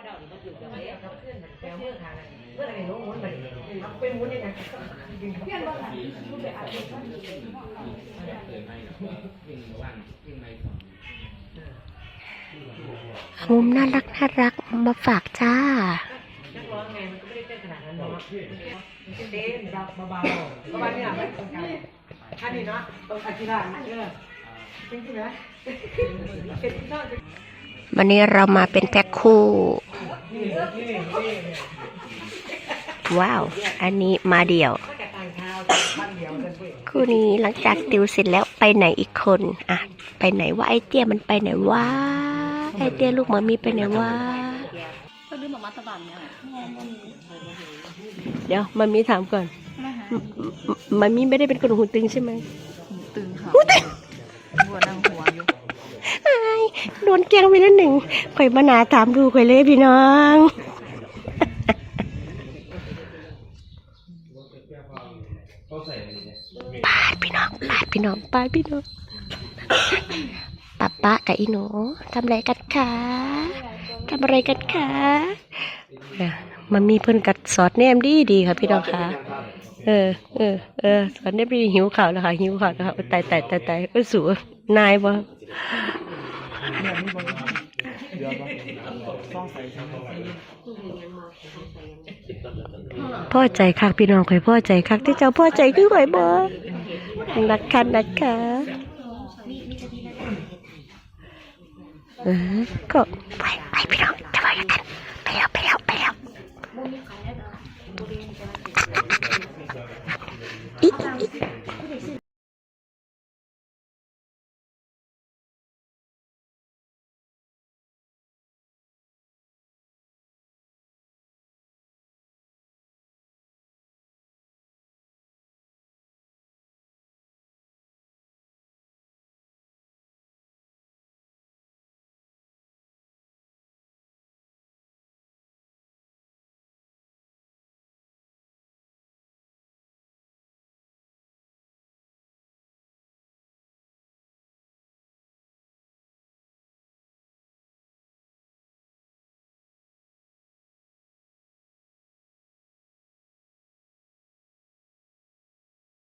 ว่าดอกนี่มันอยู่กับเเอ๊ะพื่อนแปลเพื่อนทางเพื่อนอะไรหนูหมุนไปเป็นมุ้นยังไงเพื่อนบ้างว่างยิ่งไม่สองมุมน่ารักน่ารักมาฝากจ้านักร้องไงมันก็ไม่ได้เต้นขนาดนั้นเนาะเต้นเบาๆประมาณนี้อะไม่ตรงกันท่านี้เนาะตรงอาชิระเออจริงๆนะเป็นที่นอก วันนี้เรามาเป็นแพ็คคู่นี่นี่นี่ว้าว อันนี้มาเดี่ยวก็จะต่างชาวบ้านเดียวกันเว้ยคู่นี้หลังจากติวเสร็จแล้วไปไหนอีกคนอะไปไหนวะไอเตี้ยมันไปไหนวะไอเตี้ยลูกหมามีไปไหนวะก็ลืมออกมาตะบันเนี่ยเดี๋ยวมามีถามก่อนมามีไม่ได้เป็นคนหูตึงใช่ไหมหูตึงค่ะบัวนั่งหัวอยู่อายโดนแกงไปแล้วหนึ่งข่อยมาหนาถามดูข่อยเลยพี่น้องปาดพี่น้องปาดพี่น้องปาดพี่น้องป้าป้ากับอีหนูทำอะไรกันคะทำอะไรกันคะอะมันมีเพิ่นกัดสอดแนมดีดีค่ะพี่น้องค่ะเออเออเออสอนได้ไปหิวข่าวแล้วค่ะหิวข่าวแล้วค่ะตายตายตายตายเออสูนายบ่ พ่อใจคักพี่น้องข่อยพ่อใจคักที่เจ้าพ่อใจคือข่อยบ่นักคันนะคะเออก็ไป